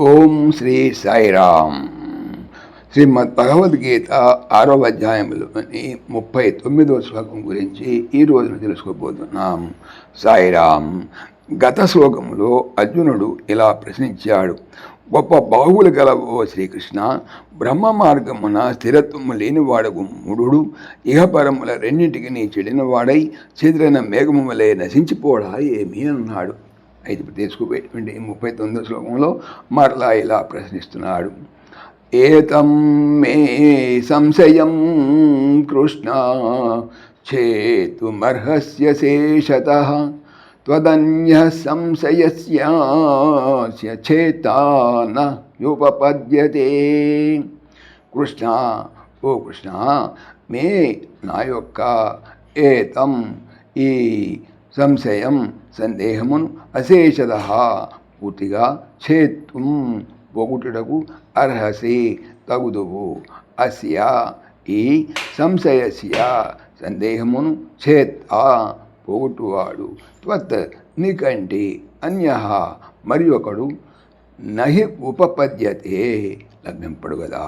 ఓం శ్రీ సాయిరామ్. శ్రీమద్ భగవద్గీత ఆరో అధ్యాయంలోని ముప్పై తొమ్మిదవ శ్లోకం గురించి ఈ రోజున తెలుసుకోబోతున్నాం. సాయిరామ్ గత శ్లోకములో అర్జునుడు ఇలా ప్రశ్నించాడు. గొప్ప బాహువులు గల ఓ శ్రీకృష్ణ బ్రహ్మ మార్గమున స్థిరత్వము లేనివాడగు ముడు ఇహపరముల రెండింటికి నీ చెడినవాడై చెదిరిన మేఘము వలె నశించిపోడా ఏమి? అన్నాడు. ఐదు ఇప్పుడు తీసుకుపోయేటువంటి ముప్పై తొమ్మిదో శ్లోకంలో మరలా ఇలా ప్రశ్నిస్తున్నాడు. ఏతం మే సంశయం కృష్ణ చేతుమర్హస్య శేషత త్వదన్య సంశయస్య చేతాన యుపపద్యతే. కృష్ణ ఓ కృష్ణ మే నా యొక్క ఏతం ఈ సంశయం సందేహమును అశేషద పూర్తిగా ఛేత్తుం పొగుటుటకు అర్హసి తగుదువు. అస్య ఈ సంశయస్య సందేహమును చేత్త పోగొట్టువాడు త్వత్ నికంటి అన్య మరి ఒకడు నహి ఉపపద్యతే లభ్యంపడు కదా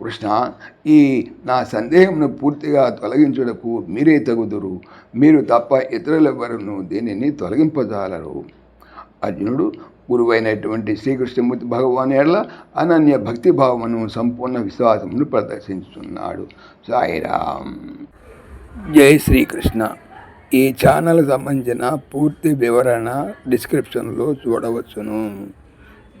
కృష్ణ ఈ నా సందేహమును పూర్తిగా తొలగించుటకు మీరే తగుదురు. మీరు తప్ప ఇతరులెవరను దీనిని తొలగింపజాలరు. అర్జునుడు గురువైనటువంటి శ్రీకృష్ణమూర్తి భగవాన్ ఎడల అనన్య భక్తి భావమును సంపూర్ణ విశ్వాసమును ప్రదర్శిస్తున్నాడు సాయిరామ్. జై శ్రీకృష్ణ. ఈ ఛానల్ సంబంధించిన పూర్తి వివరణ డిస్క్రిప్షన్లో చూడవచ్చును.